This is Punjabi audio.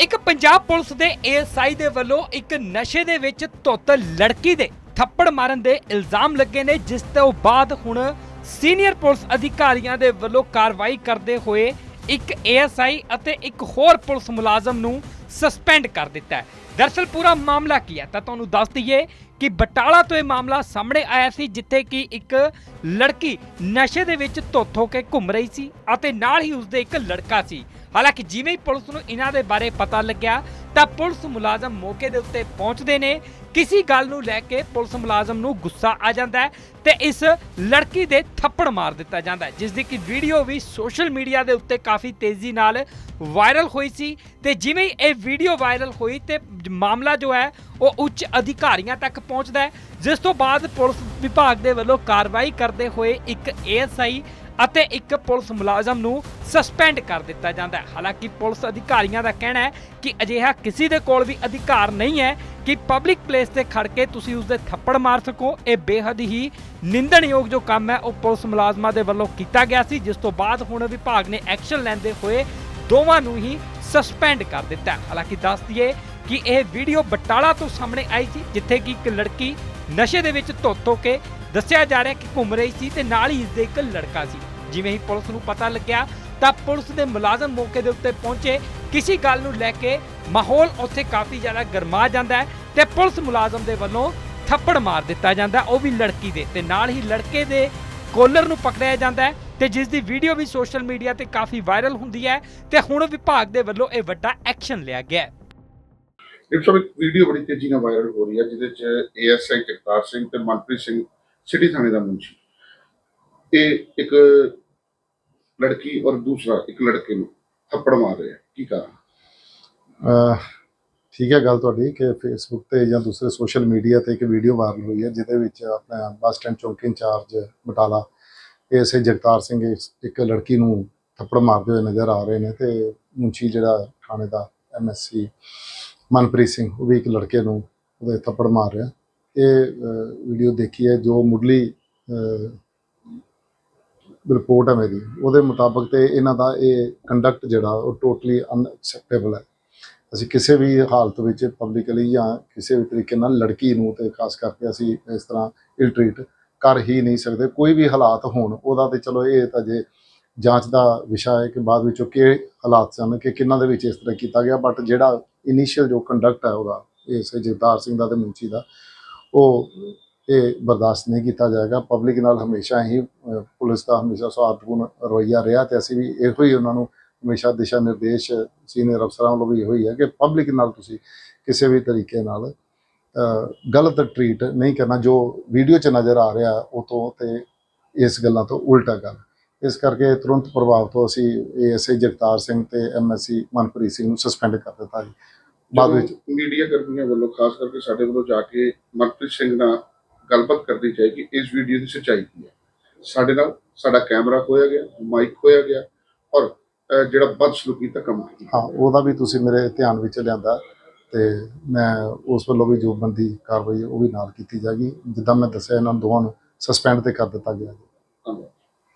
ਇੱਕ ਪੰਜਾਬ ਪੁਲਿਸ ਦੇ ਏਐਸਆਈ ਦੇ ਵੱਲੋਂ ਇੱਕ ਨਸ਼ੇ ਦੇ ਵਿੱਚ ਧੁੱਤ ਲੜਕੀ ਦੇ ਥੱਪੜ ਮਾਰਨ ਦੇ ਇਲਜ਼ਾਮ ਲੱਗੇ ਨੇ, ਜਿਸ ਤੋਂ ਬਾਅਦ ਹੁਣ ਸੀਨੀਅਰ ਪੁਲਿਸ ਅਧਿਕਾਰੀਆਂ ਦੇ ਵੱਲੋਂ ਕਾਰਵਾਈ ਕਰਦੇ ਹੋਏ ਇੱਕ ਏਐਸਆਈ ਅਤੇ ਇੱਕ ਹੋਰ ਪੁਲਿਸ ਮੁਲਾਜ਼ਮ ਨੂੰ ਸਸਪੈਂਡ ਕਰ ਦਿੱਤਾ ਹੈ। ਦਰਅਸਲ ਪੂਰਾ ਮਾਮਲਾ ਕੀ ਹੈ, ਤਾਂ ਤੁਹਾਨੂੰ ਦੱਸ ਦਈਏ ਕਿ ਬਟਾਲਾ ਤੋਂ ਇਹ ਮਾਮਲਾ ਸਾਹਮਣੇ ਆਇਆ ਸੀ, ਜਿੱਥੇ ਕਿ ਇੱਕ ਲੜਕੀ ਨਸ਼ੇ ਦੇ ਵਿੱਚ ਧੁੱਤ ਹੋ ਕੇ ਘੁੰਮ ਰਹੀ ਸੀ ਅਤੇ ਨਾਲ ਹੀ ਉਸਦੇ ਇੱਕ ਲੜਕਾ ਸੀ। ਹਾਲਾਂਕਿ ਜਿਵੇਂ ਹੀ ਪੁਲਿਸ ਨੂੰ ਇਹਨਾਂ ਦੇ ਬਾਰੇ ਪਤਾ ਲੱਗਿਆ, ਤਾਂ ਪੁਲਿਸ ਮੁਲਾਜ਼ਮ ਮੌਕੇ ਦੇ ਉੱਤੇ ਪਹੁੰਚਦੇ ਨੇ। ਕਿਸੇ ਗੱਲ ਨੂੰ ਲੈ ਕੇ ਪੁਲਿਸ ਮੁਲਾਜ਼ਮ ਨੂੰ ਗੁੱਸਾ ਆ ਜਾਂਦਾ ਹੈ ਤੇ ਇਸ ਲੜਕੀ ਦੇ ਥੱਪੜ ਮਾਰ ਦਿੱਤਾ ਜਾਂਦਾ ਹੈ ਜਿਸ ਦੀ ਕਿ ਵੀਡੀਓ ਵੀ ਸੋਸ਼ਲ ਮੀਡੀਆ ਦੇ ਉੱਤੇ ਕਾਫੀ ਤੇਜ਼ੀ ਨਾਲ ਵਾਇਰਲ ਹੋਈ ਸੀ ਤੇ ਜਿਵੇਂ ਇਹ ਵੀਡੀਓ ਵਾਇਰਲ ਹੋਈ ਤੇ ਮਾਮਲਾ ਜੋ ਹੈ, ਉਹ ਉੱਚ ਅਧਿਕਾਰੀਆਂ ਤੱਕ ਪਹੁੰਚਦਾ ਹੈ, ਜਿਸ ਤੋਂ ਬਾਅਦ ਪੁਲਿਸ ਵਿਭਾਗ ਦੇ ਵੱਲੋਂ ਕਾਰਵਾਈ ਕਰਦੇ ਹੋਏ ਇੱਕ ਏਐਸਆਈ ਅਤੇ ਇੱਕ ਪੁਲਿਸ ਮੁਲਾਜ਼ਮ ਨੂੰ ਸਸਪੈਂਡ ਕਰ ਦਿੱਤਾ ਜਾਂਦਾ ਹੈ। ਹਾਲਾਂਕਿ ਪੁਲਿਸ ਅਧਿਕਾਰੀਆਂ ਦਾ ਕਹਿਣਾ ਹੈ ਕਿ ਅਜਿਹਾ ਕਿਸੇ ਦੇ ਕੋਲ ਵੀ ਅਧਿਕਾਰ ਨਹੀਂ ਹੈ ਕਿ ਪਬਲਿਕ ਪਲੇਸ ਤੇ ਖੜ ਕੇ ਤੁਸੀਂ ਉਸ ਦੇ ਥੱਪੜ ਮਾਰ ਸਕੋ। ਇਹ ਬੇਹੱਦ ਹੀ ਨਿੰਦਣਯੋਗ ਜੋ ਕੰਮ ਹੈ, ਉਹ ਪੁਲਿਸ ਮੁਲਾਜ਼ਮਾਂ ਦੇ ਵੱਲੋਂ ਕੀਤਾ ਗਿਆ ਸੀ, ਜਿਸ ਤੋਂ ਬਾਅਦ ਹੁਣ ਵਿਭਾਗ ਨੇ ਐਕਸ਼ਨ ਲੈਂਦੇ ਹੋਏ ਦੋਵਾਂ ਨੂੰ ਹੀ ਸਸਪੈਂਡ ਕਰ ਦਿੱਤਾ। ਹਾਲਾਂਕਿ ਦੱਸ ਦਈਏ ਕਿ ਇਹ ਵੀਡੀਓ ਬਟਾਲਾ ਤੋਂ ਸਾਹਮਣੇ ਆਈ ਸੀ, ਜਿੱਥੇ ਕਿ ਇੱਕ ਲੜਕੀ ਨਸ਼ੇ ਦੇ ਵਿੱਚ ਧੁੱਤ ਹੋ ਕੇ ਦੱਸਿਆ ਜਾ ਰਿਹਾ ਕਿ ਘੁੰਮ ਰਹੀ ਸੀ ਤੇ ਨਾਲ ਹੀ ਇਸਦੇ ਇੱਕ ਲੜਕਾ ਸੀ। ਜਿਵੇਂ ਹੀ ਪੁਲਿਸ ਨੂੰ ਪਤਾ ਲੱਗਿਆ, ਤਾਂ ਪੁਲਿਸ ਦੇ ਮੁਲਾਜ਼ਮ ਮੌਕੇ ਦੇ ਉੱਤੇ ਪਹੁੰਚੇ। ਕਿਸੇ ਗੱਲ ਨੂੰ ਲੈ ਕੇ ਮਾਹੌਲ ਉੱਥੇ ਕਾਫੀ ਜ਼ਿਆਦਾ ਗਰਮਾ ਜਾਂਦਾ ਹੈ ਤੇ ਪੁਲਿਸ ਮੁਲਾਜ਼ਮ ਦੇ ਵੱਲੋਂ ਥੱਪੜ ਮਾਰ ਦਿੱਤਾ ਜਾਂਦਾ, ਉਹ ਵੀ ਲੜਕੀ ਦੇ। ਤੇ ਨਾਲ ਹੀ ਲੜਕੇ ਦੇ ਕੋਲਰ ਨੂੰ ਪਕੜਿਆ ਜਾਂਦਾ ਹੈ ਤੇ ਜਿਸ ਦੀ ਵੀਡੀਓ ਵੀ ਸੋਸ਼ਲ ਮੀਡੀਆ ਤੇ ਕਾਫੀ ਵਾਇਰਲ ਹੁੰਦੀ ਹੈ ਤੇ ਹੁਣ ਵਿਭਾਗ ਦੇ ਵੱਲੋਂ ਇਹ ਵੱਡਾ ਐਕਸ਼ਨ ਲਿਆ ਗਿਆ ਹੈ। ਇੱਕ ਸਭ ਵੀਡੀਓ ਬੜੀ ਤੇਜ਼ੀ ਨਾਲ ਵਾਇਰਲ ਹੋ ਰਹੀ ਹੈ ਜਿਹਦੇ ਚ ਏਐਸਆਈ ਜਗਤਾਰ ਸਿੰਘ ਤੇ ਮਨਪ੍ਰੀਤ ਸਿੰਘ ਸਿਟੀ ਥਾਣੇ ਦਾ ਮੁੰਸ਼ੀ ਇਹ ਇੱਕ ਲੜਕੀ ਔਰ ਦੂਸਰਾ ਇੱਕ ਲੜਕੇ ਨੂੰ ਥੱਪੜ ਮਾਰ ਰਿਹਾ ਕੀ ਕਾਰਨ? ਠੀਕ ਹੈ ਗੱਲ ਤੁਹਾਡੀ ਕਿ ਫੇਸਬੁੱਕ ਤੇ ਜਾਂ ਦੂਸਰੇ ਸੋਸ਼ਲ ਮੀਡੀਆ ਤੇ ਇੱਕ ਵੀਡੀਓ ਵਾਇਰਲ ਹੋਈ ਹੈ, ਜਿਹਦੇ ਵਿੱਚ ਆਪਣਾ ਬੱਸ ਸਟੈਂਡ ਚੌਂਕੀ ਇੰਚਾਰਜ ਬਟਾਲਾ ਐਸਏ ਜਗਤਾਰ ਸਿੰਘ ਇੱਕ ਲੜਕੀ ਨੂੰ ਥੱਪੜ ਮਾਰਦੇ ਹੋਏ ਨਜ਼ਰ ਆ ਰਹੇ ਨੇ ਤੇ ਮੁੰਚੀ ਜਿਹੜਾ ਥਾਣੇ ਦਾ ਐਮਐਸਸੀ ਮਨਪ੍ਰੀਤ ਸਿੰਘ, ਉਹ ਵੀ ਇੱਕ ਲੜਕੇ ਨੂੰ ਉਹਦੇ ਥੱਪੜ ਮਾਰ ਰਿਹਾ। ਇਹ ਵੀਡੀਓ ਦੇਖੀ ਹੈ ਜੋ ਮੁੱਢਲੀ ਰਿਪੋਰਟ ਹੈ ਮੇਰੀ। ਉਹਦੇ ਮੁਤਾਬਕ ਤੇ ਇਹਨਾਂ ਦਾ ਇਹ ਕੰਡਕਟ ਜਿਹੜਾ ਉਹ ਟੋਟਲੀ ਅਨਐਕਸੈਪਟੇਬਲ ਹੈ। ਅਸੀਂ ਕਿਸੇ ਵੀ ਹਾਲਤ ਵਿੱਚ ਪਬਲਿਕਲੀ ਜਾਂ ਕਿਸੇ ਵੀ ਤਰੀਕੇ ਨਾਲ ਲੜਕੀ ਨੂੰ ਤੇ ਖਾਸ ਕਰਕੇ ਅਸੀਂ ਇਸ ਤਰ੍ਹਾਂ ਇਲ ਟ੍ਰੀਟ ਕਰ ਹੀ ਨਹੀਂ ਸਕਦੇ। ਕੋਈ ਵੀ ਹਾਲਾਤ ਹੋਣ, ਉਹਦਾ ਤੇ ਚਲੋ ਇਹ ਤਾਂ ਜੇ ਜਾਂਚ ਦਾ ਵਿਸ਼ਾ ਹੈ ਕਿ ਬਾਅਦ ਵਿੱਚੋਂ ਕਿ ਹਾਲਾਤ ਸਨ, ਕਿ ਕਿੰਨਾਂ ਦੇ ਵਿੱਚ ਇਸ ਤਰ੍ਹਾਂ ਕੀਤਾ ਗਿਆ ਬਟ ਜਿਹੜਾ ਇਨੀਸ਼ੀਅਲ ਜੋ ਕੰਡਕਟ ਹੈ ਉਹਦਾ, ਇਸ ਜਗਤਾਰ ਸਿੰਘ ਦਾ ਤੇ ਮੁੰਚੀ ਦਾ, ਉਹ ਇਹ ਬਰਦਾਸ਼ਤ ਨਹੀਂ ਕੀਤਾ ਜਾਏਗਾ। ਪਬਲਿਕ ਨਾਲ ਹਮੇਸ਼ਾ ਹੀ ਪੁਲਿਸ ਦਾ ਹਮੇਸ਼ਾ ਸਵਾਰਥਪੂਰਨ ਰਵੱਈਆ ਰਿਹਾ ਤੇ ਅਸੀਂ ਵੀ ਇਹੋ ਹੀ ਉਹਨਾਂ ਨੂੰ ਹਮੇਸ਼ਾ ਦਿਸ਼ਾ ਨਿਰਦੇਸ਼ ਸੀਨੀਅਰ ਅਫਸਰਾਂ ਵੱਲੋਂ ਵੀ ਇਹੋ ਹੀ ਹੈ ਕਿ ਪਬਲਿਕ ਨਾਲ ਤੁਸੀਂ ਕਿਸੇ ਵੀ ਤਰੀਕੇ ਨਾਲ ਗਲਤ ਟਰੀਟ ਨਹੀਂ ਕਰਨਾ, ਜੋ ਵੀਡੀਓ 'ਚ ਨਜ਼ਰ ਆ ਰਿਹਾ ਉਹ ਤੋਂ ਤੇ ਇਸ ਗੱਲਾਂ ਤੋਂ ਉਲਟਾ ਗੱਲ ਇਸ ਕਰਕੇ ਤੁਰੰਤ ਪ੍ਰਭਾਵ ਤੋਂ ਅਸੀਂ ਏਐਸਏ ਜਗਤਾਰ ਸਿੰਘ ਤੇ ਐਮਐਸਸੀ ਮਨਪ੍ਰੀਤ ਸਿੰਘ ਨੂੰ ਸਸਪੈਂਡ ਕਰ ਦਿੱਤਾ ਜੀ। ਬਾਅਦ ਵਿੱਚ ਮੀਡੀਆ ਕਰਮੀਆਂ ਵੱਲੋਂ ਖਾਸ ਕਰਕੇ ਸਾਡੇ ਵੱਲੋਂ ਜਾ ਕੇ ਮਨਪ੍ਰੀਤ ਸਿੰਘ ਨਾਲ ਗੱਲਬਾਤ ਕਰਨੀ ਚਾਹੀਦੀ, ਇਸ ਵੀਡੀਓ ਦੀ ਸੱਚਾਈ ਕੀ ਹੈ? ਸਾਡੇ ਨਾਲ ਸਾਡਾ ਕੈਮਰਾ ਖੋਇਆ ਗਿਆ ਮਾਈਕ ਖੋਇਆ ਗਿਆ ਔਰ ਜਿਹੜਾ ਬਦਸਲੂਕੀ ਦਾ ਕੰਮ ਕੀਤਾ ਹਾਂ, ਉਹਦਾ ਵੀ ਤੁਸੀਂ ਮੇਰੇ ਧਿਆਨ ਵਿੱਚ ਲਿਆਂਦਾ ਤੇ ਮੈਂ ਉਸ ਵੱਲੋਂ ਵੀ ਜੋ ਬੰਦੀ ਕਾਰਵਾਈ ਉਹ ਵੀ ਨਾਲ ਕੀਤੀ ਜਾਏਗੀ। ਜਿੱਦਾਂ ਮੈਂ ਦੱਸਿਆ, ਇਹਨਾਂ ਦੋਵਾਂ ਨੂੰ ਸਸਪੈਂਡ ਤੇ ਕਰ ਦਿੱਤਾ ਗਿਆ ਜੀ।